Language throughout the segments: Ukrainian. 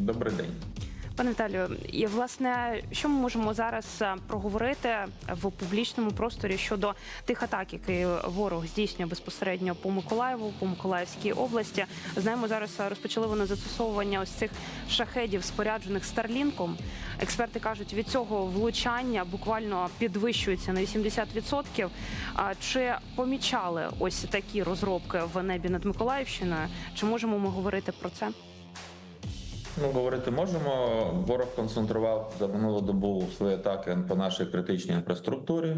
Добрий день. Пане Віталію, і власне, що ми можемо зараз е, проговорити в публічному просторі щодо тих атак, які ворог здійснює безпосередньо по Миколаєву, по Миколаївській області? Знаємо, зараз розпочали вони застосовування ось цих шахедів, споряджених Старлінком. Експерти кажуть, від цього влучання буквально підвищується на 80%. А Чи помічали ось такі розробки в небі над Миколаївщиною? Чи можемо ми говорити про це? Ну, говорити можемо. Ворог концентрував за минулу добу свої атаки по нашій критичній інфраструктурі.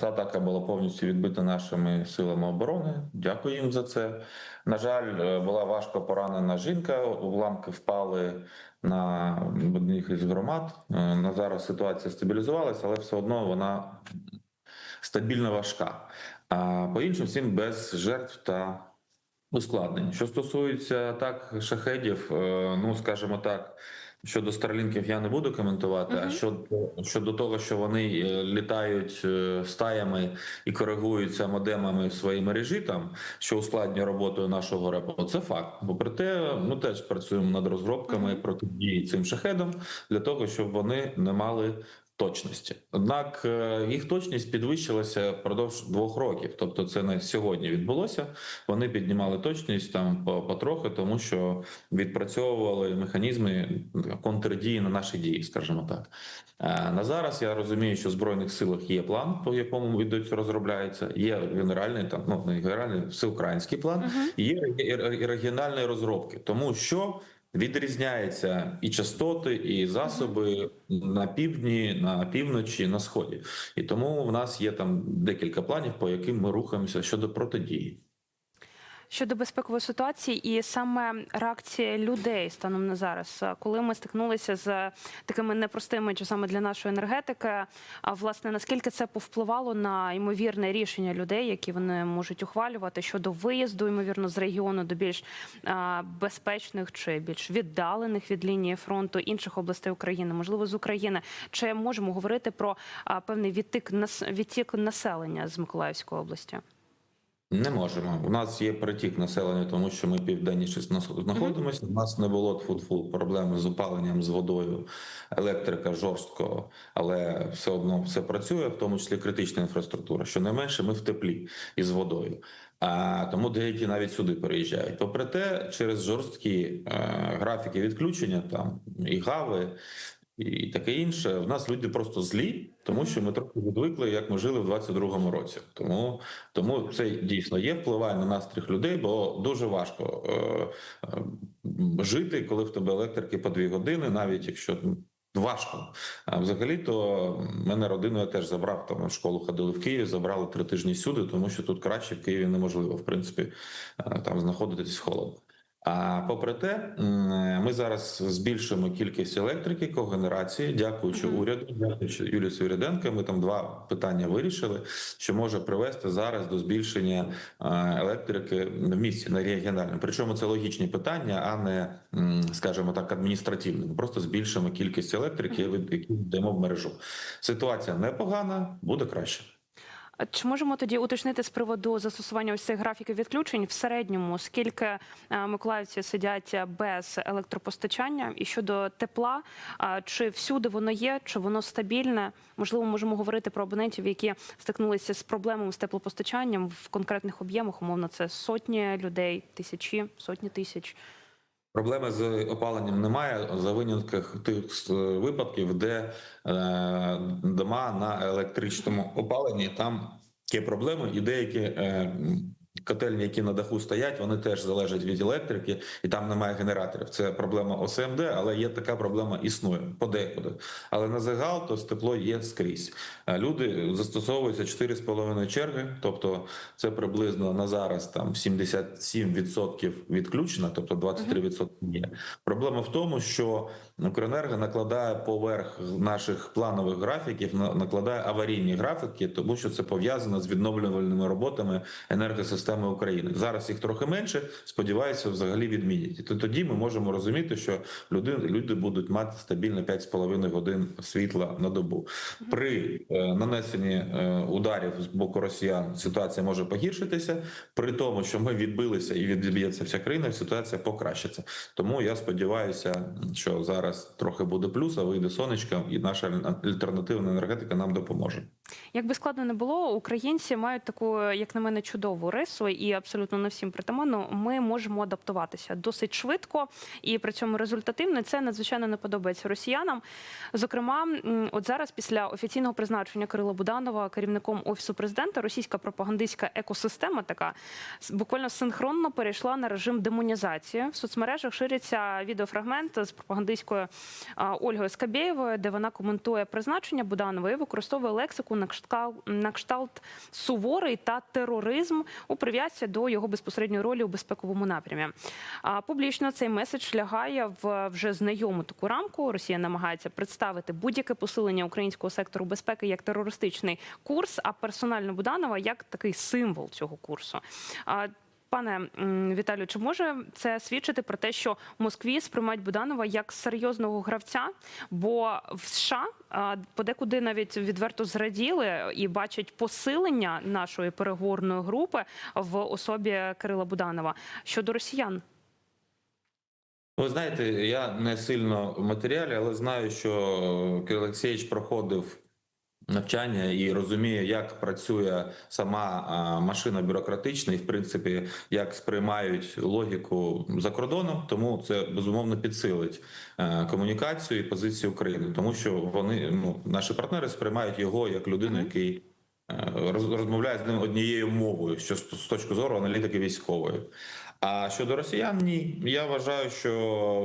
Ця атака була повністю відбита нашими силами оборони. Дякую їм за це. На жаль, е, була важко поранена жінка. Уламки впали на одних із громад. Е, На зараз ситуація стабілізувалася, але все одно вона стабільно важка. А по іншим всім без жертв та ускладнень. Що стосується атак шахедів, е, ну скажімо так. Щодо старлінків я не буду коментувати. А щодо щодо того, що вони е, літають е, стаями і коригуються модемами в своїй мережі, там що ускладнює роботу нашого репу, це факт. Попри те, ми теж працюємо над розробками Мгм. протидії цим шахедам для того, щоб вони не мали точності. Однак е, їх точність підвищилася впродовж двох років. Тобто, це не сьогодні відбулося. Вони піднімали точність там по- потрохи, тому що відпрацьовували механізми контрдії на наші дії, скажімо так. Е, На зараз я розумію, що в збройних силах є план, по якому відео розробляється. Є генеральний там, ну не генеральний, всеукраїнський план. Мгм. Є і- і- і регіональні розробки, тому що відрізняються і частоти, і засоби на півдні, на півночі, на сході. І тому в нас є там декілька планів, по яким ми рухаємося щодо протидії. Щодо безпекової ситуації і саме реакція людей станом на зараз, коли ми стикнулися з такими непростими часами для нашої енергетики, а власне наскільки це повпливало на ймовірне рішення людей, які вони можуть ухвалювати щодо виїзду, ймовірно, з регіону до більш а, безпечних чи більш віддалених від лінії фронту інших областей України, можливо, з України, чи можемо говорити про певний відтик відтік населення з Миколаївської області? Не можемо. У нас є притік населення, тому що ми південніше знаходимося. У нас не було тфу проблеми з опаленням, з водою, електрика жорстко, але все одно все працює, в тому числі критична інфраструктура. Щонайменше ми в теплі із водою. А тому деякі навіть сюди переїжджають. Попри те, через жорсткі е, графіки відключення, там і гави. І таке інше, в нас люди просто злі, тому що ми трохи відвикли, як ми жили в 22-му році. Тому тому це дійсно є, впливає на настрій людей, бо дуже важко е, е, жити, коли в тебе електрики по дві години, навіть якщо важко. А взагалі, то мене родину я теж забрав. Там в школу ходили в Києві, забрали три тижні сюди, тому що тут краще в Києві неможливо, в принципі, е, там знаходитись холодно. А попри те, ми зараз збільшуємо кількість електрики, когенерації, дякуючи Мгм. уряду, дякуючи Юлії Свириденко. Ми там два питання вирішили, що може привести зараз до збільшення електрики в місті на регіональному. Причому це логічні питання, а не, скажімо так, адміністративні. Ми просто збільшимо кількість електрики, які йдемо в мережу. Ситуація непогана, буде краще. Чи можемо тоді уточнити з приводу застосування ось цих графіків відключень в середньому, скільки е, миколаївці сидять без електропостачання, і щодо тепла, чи всюди воно є, чи воно стабільне? Можливо, можемо говорити про абонентів, які стикнулися з проблемами з теплопостачанням в конкретних об'ємах. Умовно, це сотні людей, тисячі, сотні тисяч. Проблеми з опаленням немає. За винятках тих е, випадків, де е, дома на електричному опаленні там є проблеми, і деякі е, котельні, які на даху стоять, вони теж залежать від електрики, і там немає генераторів. Це проблема ОСМД, але є така проблема існує подекуди. Але на загал то тепло є скрізь. Люди застосовуються 4,5 черги, тобто це приблизно на зараз там 77% відключено, тобто 23% є. Проблема в тому, що Укренерго накладає поверх наших планових графіків, накладає аварійні графіки, тому що це пов'язано з відновлювальними роботами енергосистеми. Системи України. Зараз їх трохи менше. Сподіваюся, взагалі відмінять. То тоді ми можемо розуміти, що люди, люди будуть мати стабільно 5,5 годин світла на добу. При е, нанесенні е, ударів з боку росіян ситуація може погіршитися. При тому, що ми відбилися і відб'ється вся країна, ситуація покращиться. Тому я сподіваюся, що зараз трохи буде плюс, а вийде сонечко, і наша альтернативна енергетика нам допоможе. Як би складно не було, українці мають таку, як на мене, чудову рису, і абсолютно не всім притаманно. Ми можемо адаптуватися досить швидко і при цьому результативно. Це надзвичайно не подобається росіянам. Зокрема, от зараз, після офіційного призначення Кирила Буданова керівником офісу президента, російська пропагандистська екосистема така буквально синхронно перейшла на режим демонізації. В соцмережах шириться відеофрагмент з пропагандистською Ольгою Скабєєвою, де вона коментує призначення Буданова і використовує лексику на кшталт, на кшталт суворий та тероризм у прив'язці до його безпосередньої ролі у безпековому напрямі. А публічно цей меседж лягає в вже знайому таку рамку. Росія намагається представити будь-яке посилення українського сектору безпеки як терористичний курс, а персонально Буданова як такий символ цього курсу. Пане Віталію, чи може це свідчити про те, що в Москві сприймають Буданова як серйозного гравця? Бо в США подекуди навіть відверто зраділи і бачать посилення нашої переговорної групи в особі Кирила Буданова щодо росіян. Ви знаєте, я не сильно в матеріалі, але знаю, що Кирил Олексійович проходив навчання і розуміє, як працює сама машина бюрократична, і в принципі, як сприймають логіку за кордоном. Тому це безумовно підсилить е, комунікацію і позицію України, тому що вони ну наші партнери сприймають його як людину, який е, розмовляє з ним однією мовою, що з з точки зору аналітики військової. А щодо росіян, ні, я вважаю, що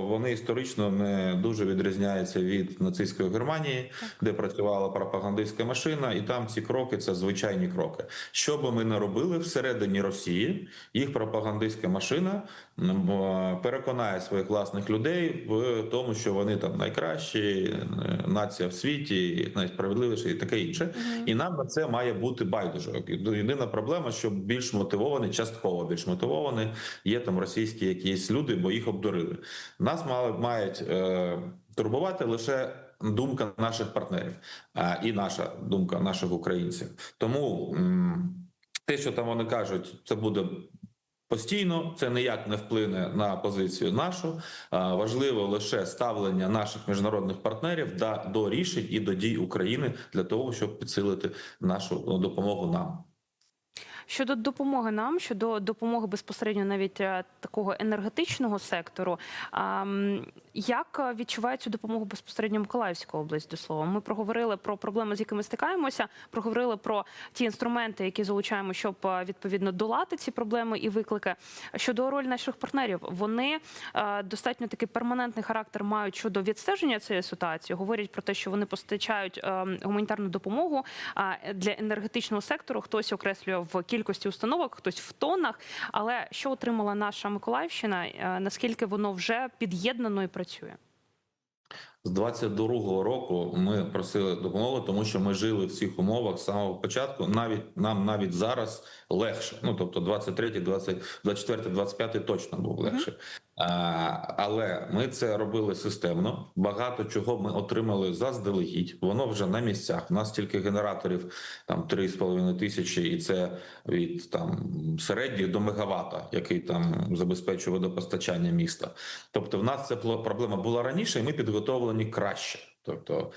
вони історично не дуже відрізняються від нацистської Германії, де працювала пропагандистська машина, і там ці кроки це звичайні кроки. Що би ми не робили всередині Росії, їх пропагандистська машина е, переконає своїх власних людей в тому, що вони там найкращі, е, нація в світі, найсправедливіші і таке інше. І нам на це має бути байдуже. Єдина проблема, що більш мотивовані, частково більш мотивовані є там російські якісь люди, бо їх обдурили. Нас мали мають е, турбувати лише. Думка наших партнерів а, і наша думка наших українців. Тому те, що там вони кажуть, це буде постійно, це ніяк не вплине на позицію нашу. Важливо лише ставлення наших міжнародних партнерів до рішень і до дій України для того, щоб підсилити нашу ну, допомогу нам. Щодо допомоги нам, щодо допомоги безпосередньо навіть е, такого енергетичного сектору, як е, відчуває цю допомогу безпосередньо Миколаївська область до слова? Ми проговорили про проблеми, з якими стикаємося, проговорили про ті інструменти, які залучаємо, щоб е, відповідно долати ці проблеми і виклики. Щодо ролі наших партнерів, вони достатньо такий перманентний характер мають щодо відстеження цієї ситуації. Говорять про те, що вони постачають е, гуманітарну допомогу для енергетичного сектору. Хтось окреслює в кількості установок, хтось в тоннах. Але що отримала наша Миколаївщина? е, Наскільки воно вже під'єднано і працює? З 22-го року ми просили допомоги, тому що ми жили в цих умовах з самого початку. Навіть нам навіть зараз легше. Ну тобто, 23, 20, 24, 25 точно був легше. Але ми це робили системно. Багато чого ми отримали заздалегідь. Воно вже на місцях. У нас тільки генераторів там 3,5 тисячі, і це від там середніх до мегавата, який там забезпечує водопостачання міста. Тобто, в нас ця проблема була раніше, і ми підготовлені краще. Тобто,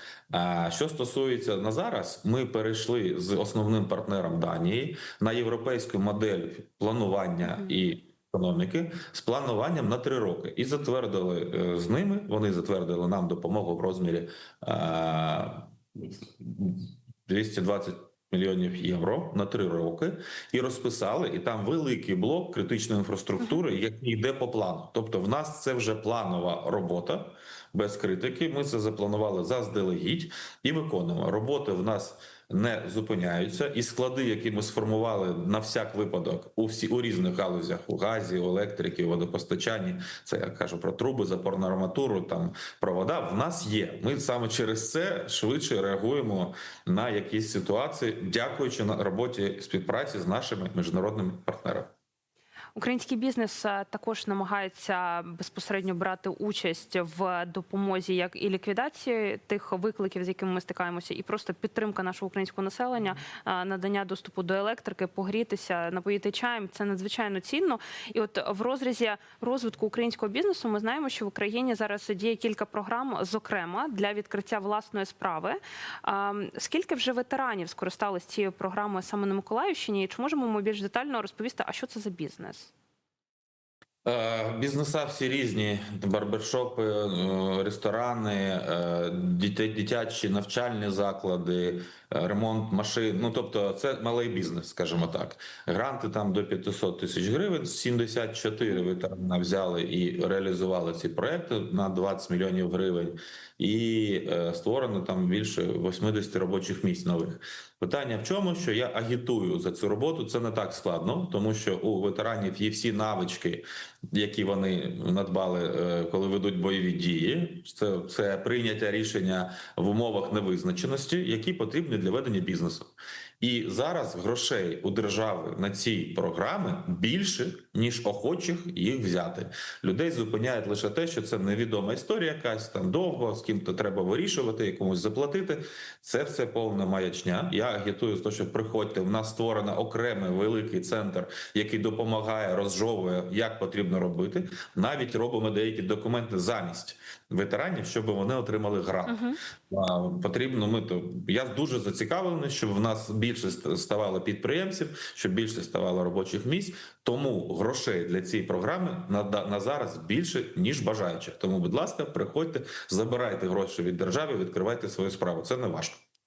що стосується на зараз, ми перейшли з основним партнером Данії на європейську модель планування і економіки з плануванням на три роки і затвердили е, з ними. Вони затвердили нам допомогу в розмірі е, 220 мільйонів євро на три роки і розписали. І там великий блок критичної інфраструктури, який йде по плану. Тобто, в нас це вже планова робота без критики. Ми це запланували заздалегідь і виконуємо. Роботи в нас не зупиняються, і склади, які ми сформували на всяк випадок у всі у різних галузях у газі, у електрики, у водопостачанні. Це я кажу про труби, запорну арматуру, там провода. В нас є. Ми саме через це швидше реагуємо на якісь ситуації, дякуючи на роботі співпраці з нашими міжнародними партнерами. Український бізнес е, також намагається безпосередньо брати участь в допомозі як і ліквідації тих викликів, з якими ми стикаємося, і просто підтримка нашого українського населення, е, надання доступу до електрики, погрітися, напоїти чаєм. Це надзвичайно цінно. І от в розрізі розвитку українського бізнесу ми знаємо, що в Україні зараз діє кілька програм, зокрема для відкриття власної справи. Скільки вже ветеранів скористались цією програмою саме на Миколаївщині? І чи можемо ми більш детально розповісти, а що це за бізнес? Е, Бізнеса всі різні: барбершопи, е, ресторани, е, дитячі навчальні заклади, ремонт машин. Ну тобто, це малий бізнес, скажімо так. Гранти там до 500 тисяч гривень. 74 ветерана взяли і реалізували ці проекти на 20 мільйонів гривень, і е, створено там більше 80 робочих місць нових. Питання в чому, що я агітую за цю роботу. Це не так складно, тому що у ветеранів є всі навички, які вони надбали, е, коли ведуть бойові дії. Це, це прийняття рішення в умовах невизначеності, які потрібні для ведення бізнесу. І зараз грошей у держави на ці програми більше ніж охочих їх взяти. Людей зупиняють лише те, що це невідома історія, якась там довго з ким-то треба вирішувати, якомусь заплатити. Це все повна маячня. Я агітую з того, що приходьте. У нас створено окремий великий центр, який допомагає, розжовує, як потрібно робити. Навіть робимо деякі документи замість ветеранів, щоб вони отримали грант. А, Потрібно ми то я дуже зацікавлений, щоб в нас більше ст- ставало підприємців, щоб більше ставало робочих місць. Тому грошей для цієї програми на, на зараз більше ніж бажаючих. Тому, будь ласка, приходьте, забирайте гроші від держави, відкривайте свою справу. Це не важко.